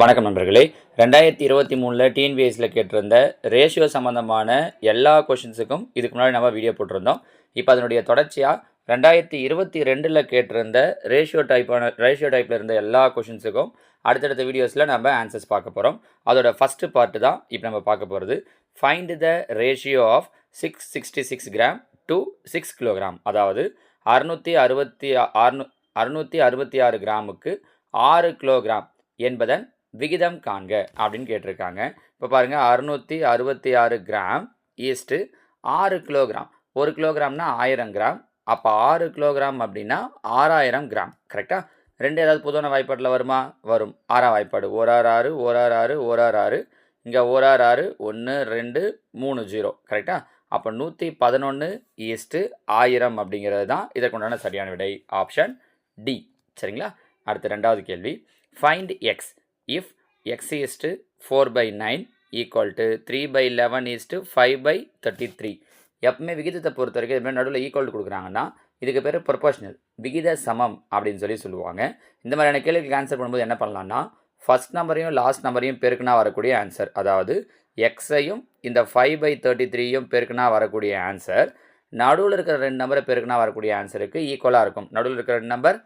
வணக்கம் நண்பர்களே. ரெண்டாயிரத்தி இருபத்தி மூணில் டிஎன்பிஎஸ்சியில் கேட்டிருந்த ரேஷியோ சம்மந்தமான எல்லா கொஷின்ஸுக்கும் இதுக்கு முன்னாடி நம்ம வீடியோ போட்டிருந்தோம். இப்போ அதனுடைய தொடர்ச்சியாக ரெண்டாயிரத்தி இருபத்தி ரெண்டில் கேட்டிருந்த ரேஷியோ டைப்பான ரேஷியோ டைப்பில் இருந்த எல்லா கொஷின்ஸுக்கும் அடுத்தடுத்த வீடியோஸில் நம்ம ஆன்சர்ஸ் பார்க்க போகிறோம் அதோட ஃபஸ்ட்டு பார்ட்டு தான் இப்போ நம்ம பார்க்க போகிறது find the ratio of six sixty six gram to six kilogram அதாவது அறுநூற்றி அறுபத்தி அறுநூ அறுநூற்றி அறுபத்தி ஆறு கிராமுக்கு ஆறு கிலோகிராம் என்பதன் விகிதம் காண்க அப்படின்னு கேட்டிருக்காங்க. இப்போ பாருங்கள் அறுநூற்றி அறுபத்தி ஆறு கிராம் ஈஸ்ட்டு ஆறு கிலோகிராம். ஒரு கிலோகிராம்னா ஆயிரம் கிராம். அப்போ ஆறு கிலோகிராம் அப்படின்னா ஆறாயிரம் கிராம். கரெக்டாக ரெண்டு ஏதாவது பொதுவான வாய்ப்பாட்டில் வருமா? வரும். ஆறாம் வாய்ப்பாடு. ஓராறு ஆறு ஓராறு ஆறு ஓராறு ஆறு இங்கே ஓராறு ஆறு ஒன்று ரெண்டு மூணு ஜீரோ. கரெக்டாக அப்போ நூற்றி பதினொன்று ஈஸ்ட்டு ஆயிரம் அப்படிங்கிறது தான் இதற்குண்டான சரியான விடை. ஆப்ஷன் டி சரிங்களா? அடுத்த ரெண்டாவது கேள்வி. Find X if X is to four by nine equal to three by eleven is to five by thirty three எப்பவுமே விகிதத்தை பொறுத்த வரைக்கும் இதுமாதிரி நடுவில் ஈக்குவல் கொடுக்குறாங்கன்னா இதுக்கு பேர் ப்ரொபோஷனல் விகித சமம் அப்படின்னு சொல்லி சொல்லுவாங்க. இந்த மாதிரியான கேள்விக்கு ஆன்சர் பண்ணும்போது என்ன பண்ணலான்னா ஃபஸ்ட் நம்பரையும் லாஸ்ட் நம்பரையும் பெருக்குனா வரக்கூடிய ஆன்சர் அதாவது எக்ஸையும் இந்த ஃபைவ் பை தேர்ட்டி த்ரீயும் பெருக்குனா வரக்கூடிய ஆன்சர் நடுவில் இருக்கிற ரெண்டு நம்பரை பெருக்குனா வரக்கூடிய ஆன்சருக்கு ஈக்குவலாக இருக்கும். நடுவில் இருக்கிற ரெண்டு number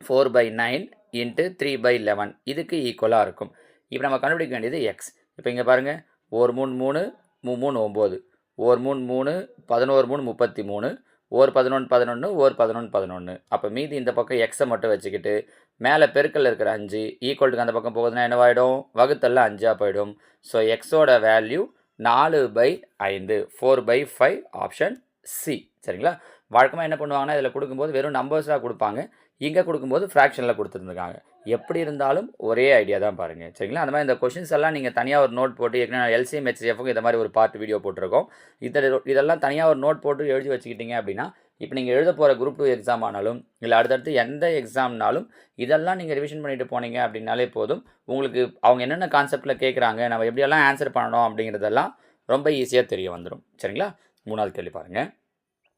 four by nine into three by eleven இதுக்கு ஈக்குவலாக இருக்கும். இப்போ நம்ம கண்டுபிடிக்க வேண்டியது எக்ஸ் இப்போ இங்கே பாருங்கள் ஒரு மூணு மூணு மூ மூணு ஒம்பது. ஒரு மூணு மூணு பதினோரு மூணு முப்பத்தி மூணு. ஒரு பதினொன்று பதினொன்று ஒரு பதினொன்று பதினொன்று அப்போ மீதி இந்த பக்கம் எக்ஸை மட்டும் வச்சுக்கிட்டு மேலே பெருக்கல் இருக்கிற அஞ்சு ஈக்குவல்ட்டுக்கு அந்த பக்கம் போகுதுன்னா என்னவாயிடும்? வகுத்தெல்லாம் அஞ்சாக போயிடும். ஸோ எக்ஸோட வேல்யூ நாலு பை ஐந்து. Four by five option C சரிங்களா? வழக்கமாக என்ன பண்ணுவாங்கன்னா இதில் கொடுக்கும்போது வெறும் நம்பர்ஸாக கொடுப்பாங்க. இங்கே கொடுக்கும்போது ஃப்ராக்ஷனில் கொடுத்துருந்துருக்காங்க. எப்படி இருந்தாலும் ஒரே ஐடியா தான் பாருங்கள் சரிங்களா? அந்த மாதிரி இந்த கொஷின்ஸ் எல்லாம் நீங்கள் தனியாக ஒரு நோட் போட்டு ஏற்கனவே எல்சிஎம் ஹெச்எஃப்க்கு இந்த மாதிரி ஒரு பார்ட் வீடியோ போட்டிருக்கோம். இதில் இதெல்லாம் தனியாக ஒரு நோட் போட்டு எழுதி வச்சுக்கிட்டீங்க அப்படின்னா இப்போ நீங்கள் எழுத போகிற குரூப் டூ எக்ஸாம் ஆனாலும் இல்லை அடுத்தடுத்து எந்த எக்ஸாம்னாலும் இதெல்லாம் நீங்கள் ரிவிஷன் பண்ணிட்டு போனீங்க அப்படின்னாலே போதும். உங்களுக்கு அவங்க என்னென்ன கான்செப்ட்டில் கேட்குறாங்க நம்ம எப்படியெல்லாம் ஆன்சர் பண்ணணும் அப்படிங்கிறதெல்லாம் ரொம்ப ஈஸியாக தெரிய வந்துடும் சரிங்களா? மூணாவது கேள்வி பாருங்கள்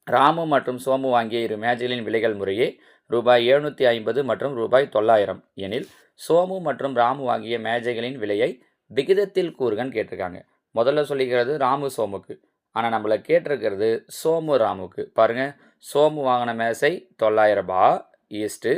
ராமு மற்றும் சோமு வாங்கிய இரு மேஜைகளின் விலைகள் முறையே ரூபாய் எழுநூற்றி ஐம்பது மற்றும் ரூபாய் தொள்ளாயிரம். எனில் சோமு மற்றும் ராமு வாங்கிய மேஜைகளின் விலையை விகிதத்தில் கூறுகன்னு கேட்டிருக்காங்க. முதல்ல சொல்லிக்கிறது ராமு சோமுக்கு. ஆனால் நம்மளை கேட்டிருக்கிறது சோமு ராமுக்கு. பாருங்கள் சோமு வாங்கின மேசை தொள்ளாயிரம் ரூபா ஈஸ்ட்டு.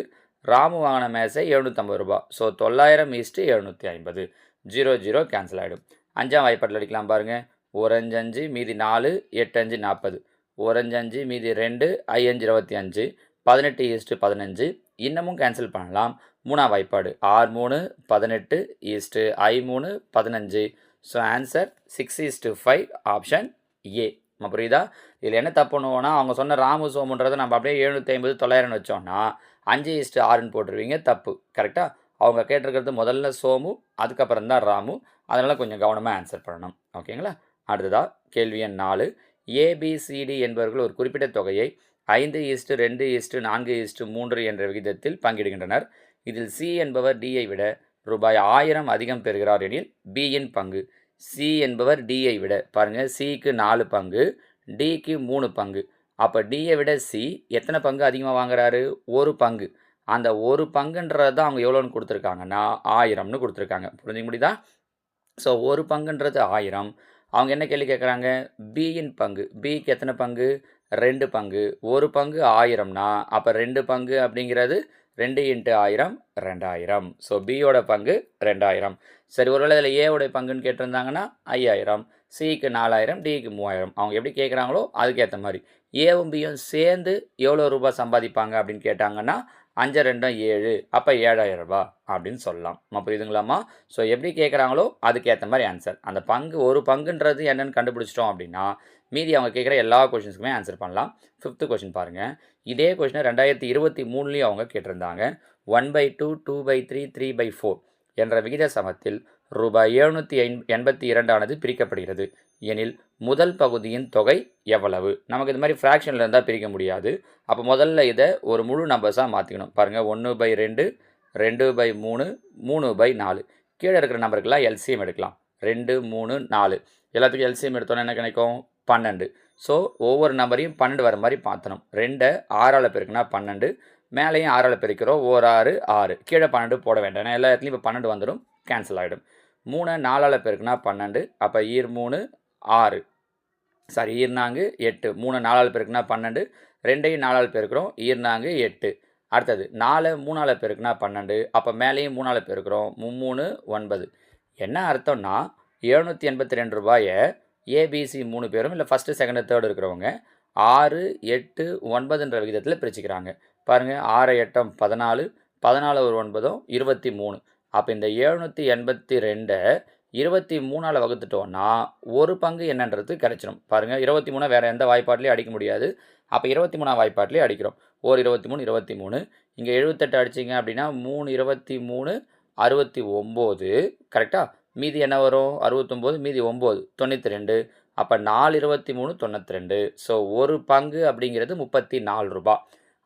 ராமு வாங்கின மேசை எழுநூற்றம்பது ரூபா. ஸோ தொள்ளாயிரம் ஈஸ்ட்டு எழுநூற்றி ஐம்பது. ஜீரோ ஜீரோ கேன்சல் ஆகிடும் அஞ்சாம் வாய்ப்பாட்டில் அடிக்கலாம் பாருங்கள் ஒரு அஞ்சு அஞ்சு மீதி நாலு எட்டு அஞ்சு நாற்பது. ஒரு அஞ்சு அஞ்சு மீதி ரெண்டு ஐ அஞ்சு இருபத்தி அஞ்சு பதினெட்டு ஈஸ்ட்டு பதினஞ்சு. இன்னமும் கேன்சல் பண்ணலாம். மூணாம் வாய்ப்பாடு ஆறு மூணு பதினெட்டு ஈஸ்ட்டு ஐ மூணு பதினஞ்சு. So answer six is to five option A நம்ம புரியுதா? இதில் என்ன தப்பு அவங்க சொன்ன ராமு சோமுன்றதை நம்ம அப்படியே எழுநூற்றி ஐம்பது தொள்ளாயிரம்னு வச்சோம்னா அஞ்சு ஈஸ்ட்டு ஆறுன்னு போட்டுருவீங்க தப்பு. கரெக்டாக அவங்க கேட்டிருக்கிறது முதல்ல சோமு அதுக்கப்புறம் தான் ராமு. அதனால் கொஞ்சம் கவனமாக ஆன்சர் பண்ணணும். ஓகேங்களா? அடுத்ததாக கேள்வி எண் நாலு. ஏபிசிடி என்பவர்கள் ஒரு குறிப்பிட்ட தொகையை ஐந்து ஈஸ்ட்டு ரெண்டு ஈஸ்ட்டு நான்கு ஈஸ்ட்டு மூன்று என்ற விகிதத்தில் பங்கிடுகின்றனர். இதில் சி என்பவர் டியை விட ரூபாய் ஆயிரம் அதிகம் பெறுகிறார் எனில் பியின் பங்கு. சி என்பவர் டியை விட பாருங்கள் சிக்கு நாலு பங்கு டிக்கு மூணு பங்கு. அப்போ டியை விட சி எத்தனை பங்கு அதிகமாக வாங்குறாரு? ஒரு பங்கு. அந்த ஒரு பங்குன்றது தான் அவங்க எவ்வளோன்னு கொடுத்துருக்காங்கன்னா ஆயிரம்னு கொடுத்துருக்காங்க. புரிஞ்சுக்க முடியுதா? ஸோ ஒரு பங்குன்றது ஆயிரம் அவங்க என்ன கேள்வி கேட்குறாங்க? பியின் பங்கு. பிக்கு எத்தனை பங்கு? ரெண்டு பங்கு. ஒரு பங்கு ஆயிரம்னா அப்போ ரெண்டு பங்கு அப்படிங்கிறது ரெண்டு இன்ட்டு ஆயிரம் ரெண்டாயிரம். ஸோ பியோட பங்கு ரெண்டாயிரம். சரி ஒருவேளை இதில் ஏவோடைய பங்குன்னு கேட்டிருந்தாங்கன்னா ஐயாயிரம். சிக்கு நாலாயிரம் டிக்கு மூவாயிரம். அவங்க எப்படி கேட்குறாங்களோ அதுக்கேற்ற மாதிரி. ஏவும் பியும் சேர்ந்து எவ்வளோ ரூபாய் சம்பாதிப்பாங்க அப்படின்னு கேட்டாங்கன்னா அஞ்சு ரெண்டும் ஏழு. அப்போ ஏழாயிரம் ரூபாய் அப்படின்னு சொல்லலாம். நம்ம புரியுதுங்களாம்மா? ஸோ எப்படி கேட்குறாங்களோ அதுக்கேற்ற மாதிரி ஆன்சர் அந்த பங்கு ஒரு பங்குன்றது என்னென்னு கண்டுபிடிச்சிட்டோம் அப்படின்னா மீதி அவங்க கேட்குற எல்லா கொஷின்ஸுக்குமே ஆன்சர் பண்ணலாம். ஃபிஃப்த்து கொஷின் பாருங்கள் இதே கொஷினை ரெண்டாயிரத்தி இருபத்தி மூணுலேயும் அவங்க கேட்டிருந்தாங்க. One by two two by three three by four என்ற விகித சமத்தில் ரூபாய் எழுநூற்றி ஐம் எண்பத்தி இரண்டானது பிரிக்கப்படுகிறது. எனில் முதல் பகுதியின் தொகை எவ்வளவு? நமக்கு இது மாதிரி ஃப்ராக்ஷனில் இருந்தால் பிரிக்க முடியாது. அப்போ முதல்ல இதை ஒரு முழு நம்பர்ஸாக மாற்றிக்கணும் பாருங்கள் ஒன்று பை ரெண்டு ரெண்டு பை மூணு மூணு பை நாலு. கீழே இருக்கிற நம்பருக்கெல்லாம் எல்சிஎம் எடுக்கலாம். ரெண்டு மூணு நாலு. எல்லாத்துக்கும் எல்சிஎம் எடுத்தோன்னா என்ன கிடைக்கும்? பன்னெண்டு. ஸோ ஒவ்வொரு நம்பரையும் பன்னெண்டு வர மாதிரி மாற்றணும் ரெண்டை ஆறால் பெருக்குனா பன்னெண்டு. மேலேயும் ஆறால் பெருக்கிறோம். ஓர் ஆறு ஆறு. கீழே பன்னெண்டு போட வேண்டாம். ஏன்னா எல்லா இடத்துலையும் இப்போ பன்னெண்டு வந்துடும். கேன்சல் ஆகிடும் மூணு நாலால் பெருக்குனா பன்னெண்டு அப்போ ஈர் மூணு ஆறு. சாரி ஈர்நான்கு எட்டு. மூணு நாலால் பெருக்குனா பன்னெண்டு ரெண்டையும் நாலால் பெருக்கிறோம் ஈர்நான்கு எட்டு. அடுத்தது நாலு மூணால் பெருக்குனா பன்னெண்டு அப்போ மேலேயும் மூணால் பெருக்கிறோம் மும்மூணு ஒன்பது. என்ன அர்த்தம்னா எழுநூற்றி எண்பத்தி ரெண்டு ரூபாயை ஏபிசி மூணு பேரும் இல்லை ஃபஸ்ட்டு செகண்டு தேர்டு இருக்கிறவங்க ஆறு எட்டு ஒன்பதுன்ற விகிதத்தில் பிரிச்சுக்கிறாங்க. பாருங்கள் ஆறு எட்டம் பதினாலு பதினாலு ஒரு ஒன்பதும் இருபத்தி மூணு. அப்போ இந்த எழுநூற்றி எண்பத்தி ரெண்டை இருபத்தி மூணால் வகுத்துட்டோன்னா ஒரு பங்கு என்னன்றது கிடைச்சிடும் பாருங்கள் இருபத்தி மூணு வேறு எந்த வாய்ப்பாட்லேயும் அடிக்க முடியாது. அப்போ இருபத்தி மூணாம் வாய்ப்பாட்லேயே அடிக்கிறோம். ஒரு இருபத்தி மூணு இருபத்தி மூணு. இங்கே எழுபத்தெட்டு அடிச்சிங்க அப்படின்னா மூணு இருபத்தி மூணு அறுபத்தி ஒம்பது. கரெக்டாக மீதி என்ன வரும்? அறுபத்தொம்போது மீதி ஒம்பது தொண்ணூற்றி ரெண்டு. அப்போ நாலு இருபத்தி மூணு தொண்ணூற்றி ரெண்டு. ஸோ ஒரு பங்கு அப்படிங்கிறது முப்பத்தி நாலு ரூபா.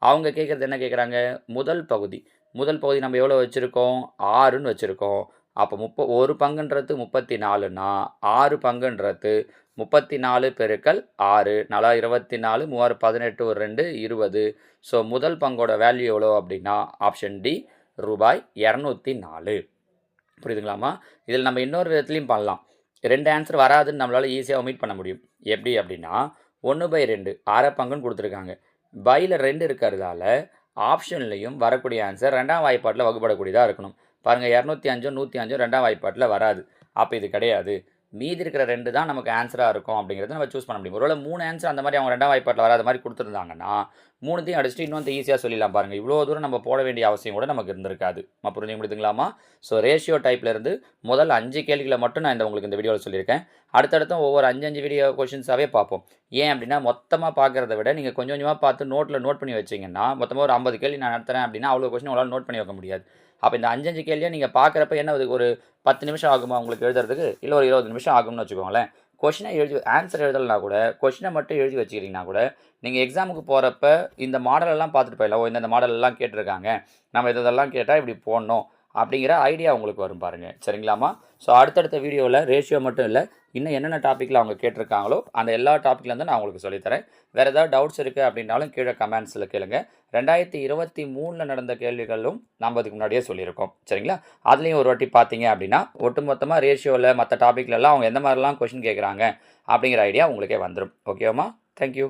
அவங்க கேட்குறது என்ன கேட்குறாங்க? முதல் பகுதி. முதல் பகுதி நம்ம எவ்வளோ வச்சுருக்கோம்? ஆறுன்னு வச்சுருக்கோம். அப்போ முப்ப ஒரு பங்குன்றது முப்பத்தி நாலுன்னா ஆறு பங்குன்றது முப்பத்தி நாலு பெருக்கல் ஆறு. நாலா இருபத்தி நாலு மூவாறு பதினெட்டு ஒரு ரெண்டு இருபது. ஸோ முதல் பங்கோட வேல்யூ எவ்வளோ அப்படின்னா ஆப்ஷன் டி ரூபாய் இரநூத்தி நாலு புரியுதுங்களாம்மா? இதில் நம்ம இன்னொரு விதத்துலையும் பண்ணலாம். ரெண்டு ஆன்சர் வராதுன்னு நம்மளால் ஈஸியாக ஒமிட் பண்ண முடியும். எப்படி அப்படின்னா ஒன்று பை ரெண்டு அரை பங்குன்னு கொடுத்துருக்காங்க. பையில் ரெண்டு இருக்கிறதால ஆப்ஷன்லையும் வரக்கூடிய ஆன்சர் ரெண்டாம் வாய்ப்பாட்டில் வகுப்படக்கூடியதாக இருக்கணும். பாருங்கள் இரநூத்தி அஞ்சும் நூற்றி அஞ்சும் ரெண்டாம் வாய்ப்பாட்டில் வராது. அப்போ இது கிடையாது. மீதி இருக்கிற ரெண்டு தான் நமக்கு ஆன்சராக இருக்கும் அப்படிங்கிறத நம்ம சூஸ் பண்ண முடியும். ஒருவேளை மூணு ஆன்சர் அந்த மாதிரி அவங்க ரெண்டாம் வாய்ப்பாட்டில் வராத மாதிரி கொடுத்துருந்தாங்கன்னா மூணுத்தையும் அடிச்சுட்டு இன்னும் ஈஸியாக சொல்லிடலாம் பாருங்கள் இவ்வளோ தூரம் நம்ம போட வேண்டிய அவசியம் கூட நமக்கு இருந்திருக்காது. நம்ம புரிஞ்சு முடியுதுங்களாமா ஸோ ரேஷியோ டைப்லேருந்து முதல் அஞ்சு கேள்விகளை மட்டும் நான் இந்த உங்களுக்கு இந்த வீடியோவில் சொல்லியிருக்கேன். அடுத்தடுத்த ஒவ்வொரு அஞ்சு அஞ்சு வீடியோ கொஷின்ஸாகவே பார்ப்போம். ஏன் அப்படின்னா மொத்தமாக பார்க்குறத விட நீங்கள் கொஞ்சம் கொஞ்சமாக பார்த்து நோட்டில் நோட் பண்ணி வச்சிங்கன்னா மொத்தமாக ஒரு ஐம்பது கேள்வி நான் நடத்துகிறேன் அப்படின்னா அவ்வளோ கொஷின் உங்களால் நோட் பண்ணி வைக்க முடியாது. அப்போ இந்த அஞ்சஞ்சு கேள்வியை நீங்கள் பார்க்குறப்ப என்ன அது ஒரு பத்து நிமிஷம் ஆகுமா உங்களுக்கு எழுதுறதுக்கு? இல்லை ஒரு இருபது நிமிஷம் ஆகும்னு வச்சுக்கோங்களேன். கொஷினை எழுதி ஆன்சர் எழுதலைனா கூட கொஷினை மட்டும் எழுதி வச்சுக்கிறீங்கன்னா கூட நீங்கள் எக்ஸாமுக்கு போகிறப்ப இந்த மாடலெல்லாம் பார்த்துட்டு போயிடலாம். ஓ இந்த மாடலெல்லாம் கேட்டிருக்காங்க. நம்ம இதெல்லாம் கேட்டால் இப்படி போடணும். அப்படிங்கிற ஐடியா உங்களுக்கு வரும் பாருங்கள் சரிங்களாம்மா? ஸோ அடுத்தடுத்த வீடியோவில் ரேஷியோ மட்டும் இல்லை இன்னும் என்னென்ன டாப்பிக்கில் அவங்க கேட்டிருக்காங்களோ அந்த எல்லா டாப்பிக்லேருந்து நான் உங்களுக்கு சொல்லித்தரேன். வேறு ஏதாவது டவுட்ஸ் இருக்குது அப்படின்னாலும் கீழே கமெண்ட்ஸில் கேளுங்க. ரெண்டாயிரத்தி இருபத்தி மூணில் நடந்த கேள்விகளும் நம்ம அதுக்கு முன்னாடியே சொல்லியிருக்கோம். சரிங்களா? அதுலேயும் ஒரு வாட்டி பார்த்தீங்க அப்படின்னா ஒட்டுமொத்தமாக ரேஷியோவில் மற்ற டாப்பிக்லலாம் அவங்க எந்த மாதிரிலாம் கொஷின் கேட்குறாங்க அப்படிங்கிற ஐடியா உங்களுக்கே வந்துடும் ஓகேவாம்மா தேங்க்யூ